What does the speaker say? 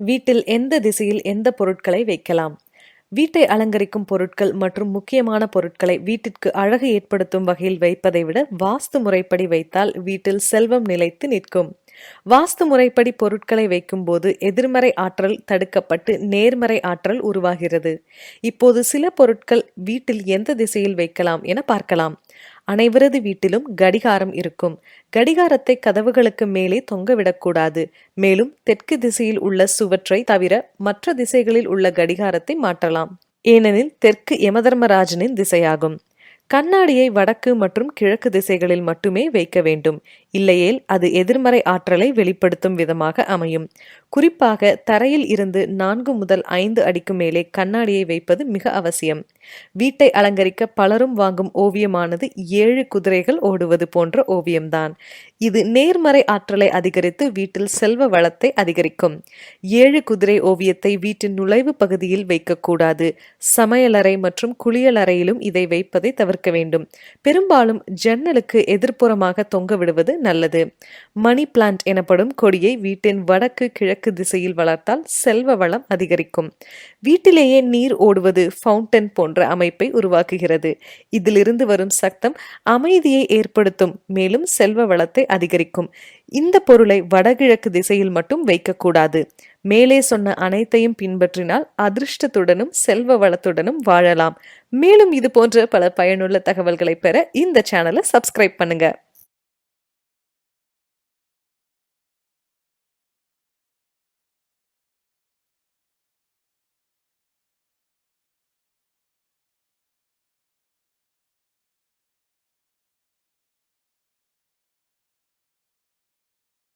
வீட்டில் எந்த திசையில் எந்த பொருட்களை வைக்கலாம்? வீட்டை அலங்கரிக்கும் பொருட்கள் மற்றும் முக்கியமான பொருட்களை வீட்டிற்கு அழகு ஏற்படுத்தும் வகையில் வைப்பதை விட வாஸ்து முறைப்படி வைத்தால் வீட்டில் செல்வம் நிலைத்து நிற்கும். வாஸ்து முறைப்படி பொருட்களை வைக்கும்போது எதிர்மறை ஆற்றல் தடுக்கப்பட்டு நேர்மறை ஆற்றல் உருவாகிறது. இப்போது சில பொருட்கள் வீட்டில் எந்த திசையில் வைக்கலாம் என பார்க்கலாம். அனைவரது வீட்டிலும் கடிகாரம் இருக்கும். கடிகாரத்தை கதவுகளுக்கு மேலே தொங்கவிடக்கூடாது மேலும் தெற்கு திசையில் உள்ள சுவற்றை தவிர மற்ற திசைகளில் உள்ள கடிகாரத்தை மாற்றலாம். ஏனெனில் தெற்கு யமதர்மராஜனின் திசையாகும். கண்ணாடியை வடக்கு மற்றும் கிழக்கு திசைகளில் மட்டுமே வைக்க வேண்டும். இல்லையேல் அது எதிர்மறை ஆற்றலை வெளிப்படுத்தும் விதமாக அமையும். குறிப்பாக தரையில் இருந்து நான்கு முதல் ஐந்து அடிக்கு மேலே கண்ணாடியை வைப்பது மிக அவசியம். வீட்டை அலங்கரிக்க பலரும் வாங்கும் ஓவியமானது ஏழு குதிரைகள் ஓடுவது போன்ற ஓவியம்தான். இது நேர்மறை ஆற்றலை அதிகரித்து வீட்டில் செல்வ வளத்தை அதிகரிக்கும். ஏழு குதிரை ஓவியத்தை வீட்டின் நுழைவு பகுதியில் வைக்கக்கூடாது. சமையலறை மற்றும் குளியலறையிலும் இதை வைப்பதை தவிர்க்க வேண்டும். பெரும்பாலும் ஜன்னலுக்கு எதிர்ப்புறமாக தொங்க விடுவது நல்லது. மணி பிளான்ட் எனப்படும் கொடியை வீட்டின் வடக்கு கிழக்கு திசையில் வளர்த்தால் செல்வ வளம் அதிகரிக்கும். வீட்டிலேயே நீர் ஓடுவது ஃபவுண்டன் போன்ற அமைப்பை உருவாக்குகிறது. இதிலிருந்து வரும் சத்தம் அமைதியை ஏற்படுத்தும் மேலும் செல்வ வளத்தை அதிகரிக்கும். இந்த பொருளை வடகிழக்கு திசையில் மட்டும் வைக்கக்கூடாது. மேலே சொன்ன அனைத்தையும் பின்பற்றினால் அதிர்ஷ்டத்துடனும் செல்வ வளத்துடனும் வாழலாம். மேலும் இது போன்ற பல பயனுள்ள தகவல்களை பெற இந்த சேனலை சப்ஸ்கிரைப் பண்ணுங்க.